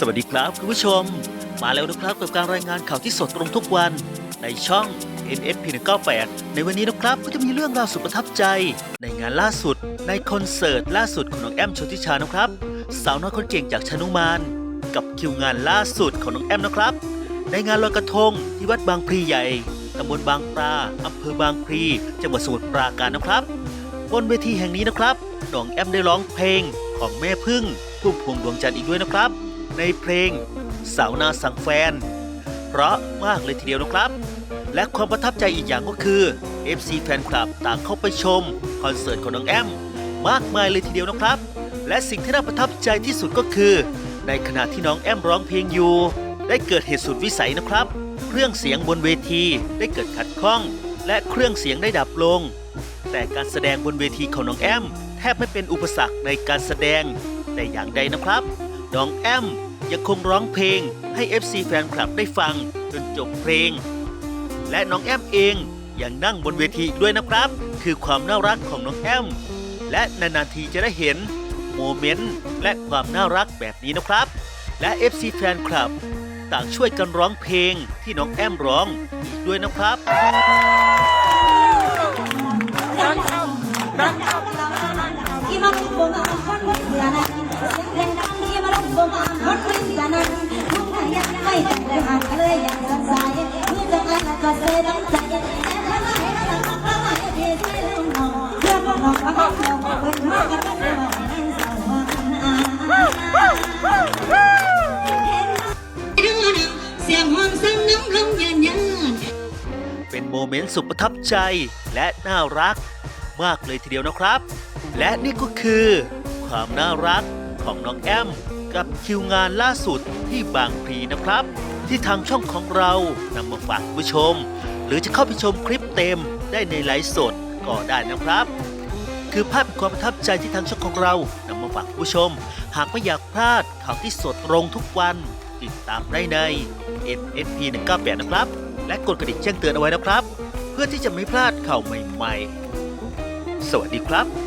สวัสดีครับคุณผู้ชม มาแล้วนะครับกับการรายงานข่าวที่สดตรงทุกวันในช่อง NFP 198ในวันนี้นะครับก็จะมีเรื่องราวสุดประทับใจ ในงานล่าสุด ในคอนเสิร์ตล่าสุดของน้องแอมชนทิชานะครับสาวน้อยคนเก่งจากชานุมานกับคิวงานล่าสุดของน้องแอมนะครับ ในงานลอยกระทงที่วัดบางพลีใหญ่ตำบลบางปลาอำเภอบางพลีจังหวัดสมุทรปราการนะครับบนเวทีแห่งนี้นะครับน้องแอมได้ร้องเพลงของแม่พึ่งพุ่มพวงดวงจันทร์อีกด้วยนะครับ ในเพลง สาวนาสั่งแฟน เพราะมากเลยทีเดียวนะครับ และความประทับใจอีกอย่างก็คือ FC แฟนคลับต่างเข้าไปชม คอนเสิร์ตของน้องแอม มากมายเลยทีเดียวนะครับ และสิ่งที่น่าประทับใจที่สุดก็คือ ในขณะที่น้องแอมร้องเพลงอยู่ ได้เกิดเหตุสุดวิสัยนะครับ เครื่องเสียงบนเวทีได้เกิดขัดข้อง และเครื่องเสียงได้ดับลง แต่การแสดงบนเวทีของน้องแอม แทบไม่เป็นอุปสรรคในการแสดงแต่อย่างใดนะครับ น้องแอม ยังคงร้องเพลงให้ FC แฟนคลับได้ฟังจนจบเพลง และน้องแอมเองยังนั่งบนเวทีอีกด้วยนะครับ คือความน่ารักของน้องแอม และนานๆทีจะได้เห็นโมเมนต์และความน่ารักแบบนี้นะครับ และ FC แฟนคลับ ต่างช่วยกันร้องเพลงที่น้องแอมร้องอีกด้วยนะครับที่มาลุกบงอาคนเสียนั้นเสียงเพลงดัง ที่มาลุกบงอาคนเสียนั้นทุกอย่างยังไม่ได้หักเลยอย่างสดใสมีจังไรก็เสียต้องใจแต่ทำไมเราต้องทำไมที่เสียลืมหนเพื่อบอกว่าเขาเป็นมากกันเป็นบอกให้สาวเสียงห้องสั่งน้ำลงยันยันเป็นโมเมนต์สุดประทับใจและน่ารักมากเลยทีเดียวนะครับ และนี่ก็คือความน่ารัก ของน้องแอม กับคิวงานล่าสุดที่บางพลีนะครับ ที่ทางช่องของเรานำมาฝากผู้ชม หรือจะเข้าไปชมคลิปเต็มได้ในไลฟ์สดก็ได้นะครับ คือภาพความประทับใจที่ทางช่องของเรานำมาฝากผู้ชม หากไม่อยากพลาดข่าวที่สดตรงทุกวัน ติดตามได้ใน NSP 198นะครับ และกดกระดิ่งแจ้งเตือนเอาไว้นะครับ เพื่อที่จะไม่พลาดข่าวใหม่ ๆ สวัสดีครับ